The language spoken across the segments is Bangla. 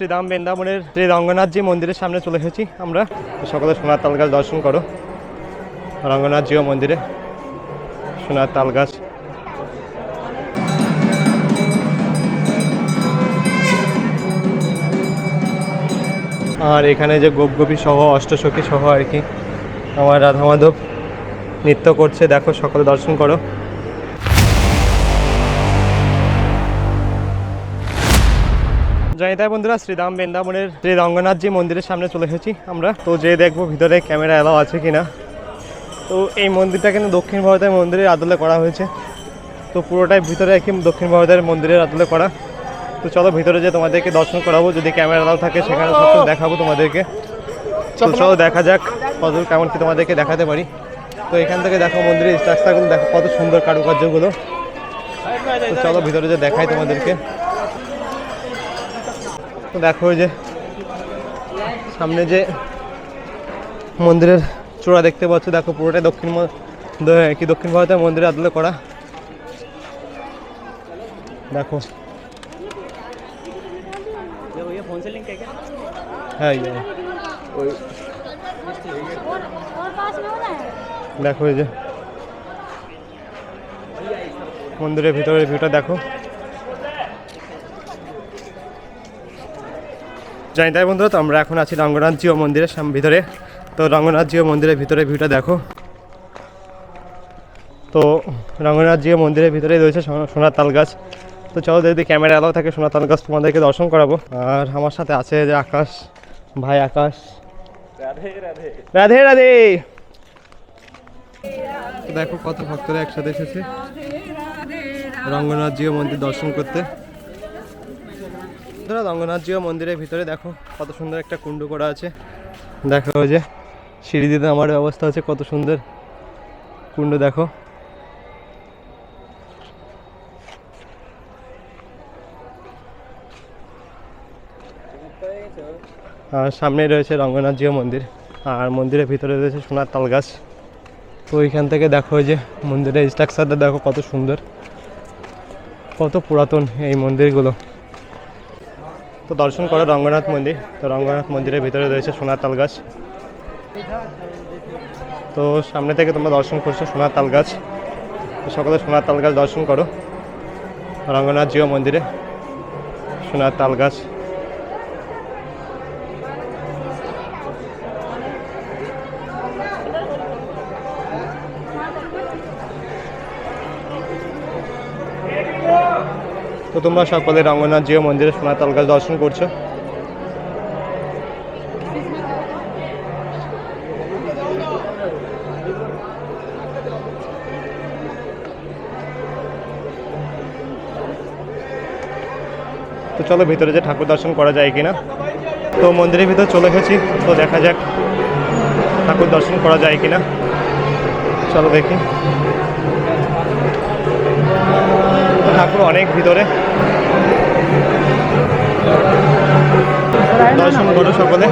শ্রীরাম বৃন্দাবনের শ্রী রঙ্গনাথজি মন্দিরের সামনে চলে এসেছি আমরা। সকলে সোনার তাল গাছ দর্শন করো। রঙ্গনাথজিও মন্দিরে সোনার তাল গাছ আর এখানে যে গোপগোপী সহ অষ্টসখী সহ আর কি, আমার রাধা মাধব নৃত্য করছে, দেখো, সকলে দর্শন করো। জয়িতা বন্ধুরা শ্রীরাম বৃন্দাবনের শ্রী রঙ্গনাথজি মন্দিরের সামনে চলে এসেছি আমরা। তো যে দেখব ভিতরে ক্যামেরা এলাও আছে কিনা। তো এই মন্দিরটা কিন্তু দক্ষিণ ভারতের মন্দিরের আদলে করা হয়েছে। তো পুরোটাই ভিতরে একই দক্ষিণ ভারতের মন্দিরের আদলে করা। তো চলো ভিতরে যে তোমাদেরকে দর্শন করাবো। যদি ক্যামেরা এলাও থাকে সেখানে সব দেখাবো তোমাদেরকে। তো চলো। দেখা যাক কত কেমন কি তোমাদেরকে দেখাতে পারি। তো এখান থেকে দেখো মন্দিরের স্ট্রাকচারগুলো দেখো কত সুন্দর কারুকার্যগুলো। তো চলো ভিতরে যে দেখাই তোমাদেরকে। দেখো যে সামনে যে মন্দিরের চূড়া দেখতে পাচ্ছ, দেখো পুরোটাই দক্ষিণ কি দক্ষিণ ভারতের মন্দিরে আদলে করা। দেখো। হ্যাঁ দেখো যে। মন্দিরের ভিতরের ভিউটা দেখো। জানি তাই বন্ধুরা, তো আমরা এখন আছি রঙ্গনাথ জিও মন্দিরের ভিতরে। তো রঙ্গনাথ জিও মন্দিরের ভিতরে ভিউটা দেখো। তো রঙ্গনাথ জিও মন্দিরের ভিতরে রয়েছে সোনার তাল গাছ। তো চলো যদি ক্যামেরা অ্যালাও থাকে সোনার তাল গাছ তোমাদেরকে দর্শন করাবো। আর আমার সাথে আছে যে আকাশ, ভাই আকাশ। রাধে রাধে। দেখো কত ভক্তরা একসাথে এসেছে। রঙ্গনাথ জিও মন্দির দর্শন করতে। বন্ধুরা, রঙ্গনাথ জিও মন্দিরের ভিতরে দেখো কত সুন্দর একটা কুণ্ড করা আছে। দেখো ওই যে সিঁড়ি দিতে আমার ব্যবস্থা আছে কত সুন্দর কুণ্ড দেখো। আর সামনে রয়েছে রঙ্গনাথ জিও মন্দির আর মন্দিরের ভিতরে রয়েছে সোনার তাল গাছ তো ওইখান থেকে দেখো ওই যে মন্দিরের স্ট্রাকচারটা দেখো কত সুন্দর কত পুরাতন এই মন্দিরগুলো। তো দর্শন করো রঙ্গনাথ মন্দির। তো রঙ্গনাথ মন্দিরের ভিতরে রয়েছে সোনার তাল গাছ। তো সামনে থেকে তোমরা দর্শন করছ সোনার তাল গাছ। সকলে সোনার তাল গাছ দর্শন করো। রঙ্গনাথ জিও মন্দিরে সোনার তাল গাছ। তো তোমরা সকলে রঙ্গনাথ জিও মন্দিরে সোনার তাল গাছ দর্শন করছ। তো চলো ভিতরে যে ঠাকুর দর্শন করা যায় কিনা। তো মন্দিরের ভিতর চলে এসেছি, তো দেখা যাক ঠাকুর দর্শন করা যায় কিনা। চলো দেখি। ঠাকুর অনেক ভিতরে। দর্শন করো সকলে।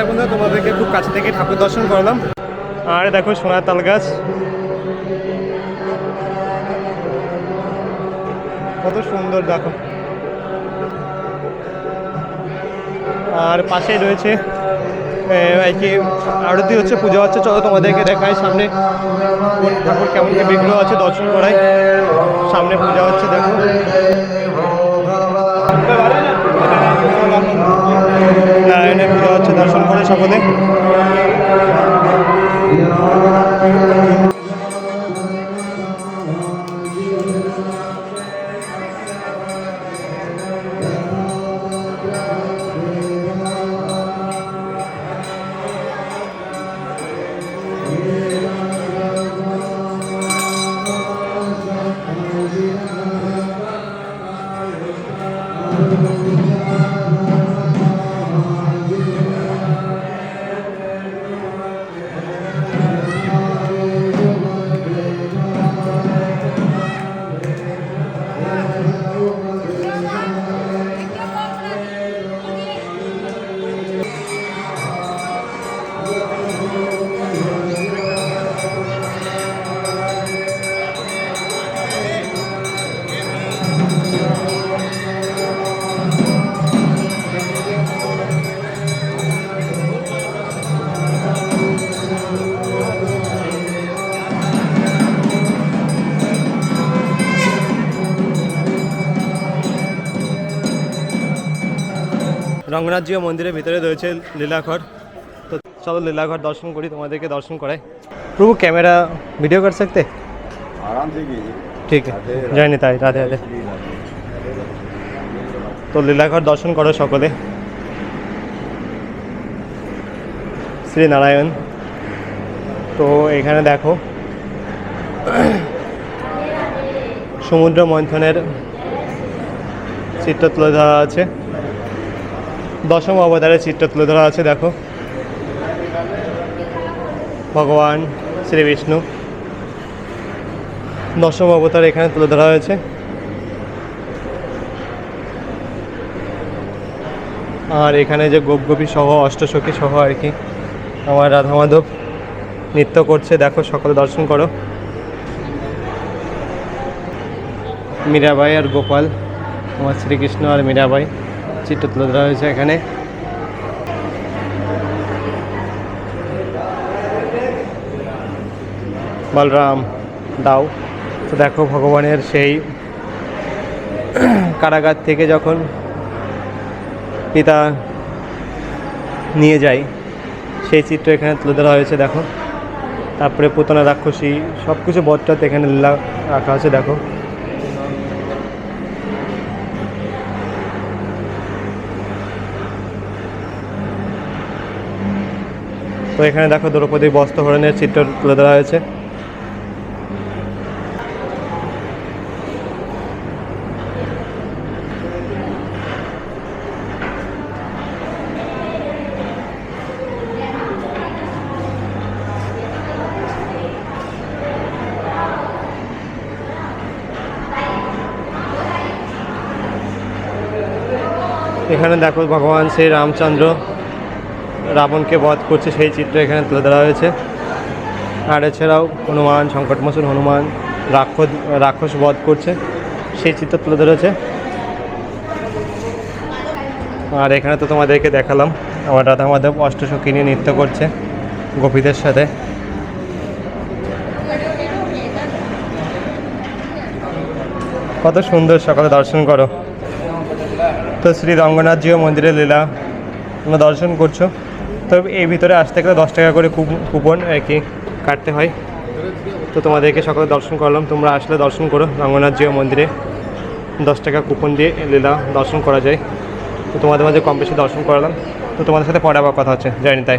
জয়দা বন্ধু তোমাদেরকে খুব কাছে থেকে ঠাকুর দর্শন করলাম। আর দেখো সোনার তাল গাছ কত সুন্দর, দেখো। আর পাশেই রয়েছে এই কি, আরতি হচ্ছে, পুজো হচ্ছে। চলো তোমাদেরকে দেখায় সামনে। কোন ঠাকুর কেমন কি বিগ্রহ আছে দর্শন করায় সামনে পূজা হচ্ছে, দেখো। পুজো হচ্ছে দর্শন করে সকলে। রঙ্গনাথজিও মন্দিরের ভিতরে রয়েছে লীলাঘর। তো চলো লীলাঘর দর্শন করি তোমাদেরকে দর্শন করাই। প্রভু ক্যামেরা ভিডিও কর সকতে आराम से कीजिए ठीक है जय তো লীলাঘর দর্শন করো সকলে। শ্রী নারায়ণ। তো এখানে দেখো, সমুদ্র মন্থনের চিত্র তুলে ধরা আছে। দশম অবতারের চিত্র তুলে ধরা আছে, দেখো। ভগবান, শ্রী বিষ্ণু। দশম অবতার এখানে তুলে ধরা হয়েছে। আর এখানে যে গোপগোপী সহ অষ্টসখী সহ আর কি, আমার রাধা মাধব নৃত্য করছে। দেখো, সকলে দর্শন করো। মীরাবাই আর গোপাল, আমার শ্রীকৃষ্ণ আর মীরাবাই চিত্র তুলে ধরা হয়েছে এখানে। বলরাম, দাও। তো দেখো, ভগবানের সেই কারাগার থেকে যখন পিতা নিয়ে যায় সেই চিত্র এখানে তুলে ধরা হয়েছে, দেখো। তারপরে পুতনা, রাক্ষসী সব কিছু বটটাতে এখানে রাখা আছে, দেখো। তো এখানে দেখো দ্রৌপদী বস্ত্রহরণের চিত্র তুলে ধরা হয়েছে। এখানে দেখো ভগবান শ্রী রামচন্দ্র রাবণকে বধ করছে, সেই চিত্র এখানে তুলে ধরা হয়েছে। আর এছাড়াও হনুমান সংকটমোচন হনুমান, রাক্ষস রাক্ষস বধ করছে, সেই চিত্র তুলে ধরেছে আর এখানে তো তোমাদেরকে দেখালাম, আমার রাধা মাধব অষ্টসখী নিয়ে নৃত্য করছে গোপীদের সাথে। কত সুন্দর সকালে দর্শন করো। তো শ্রী রঙ্গনাথজিও মন্দিরে লীলা তোমরা দর্শন করছ। তো এই ভিতরে আসতে গেলে দশ টাকা করে কুপ- কুপন আর কি, কাটতে হয়। তো তোমাদেরকে সকালে দর্শন করলাম। তোমরা আসলে দর্শন করো রঙ্গনাথজিও মন্দিরে। দশ টাকা কুপন দিয়ে লীলা দর্শন করা যায়। তো তোমাদের মাঝে কম বেশি দর্শন করালাম। তো তোমাদের সাথে পরে আবার কথা হচ্ছে। জানি তাই।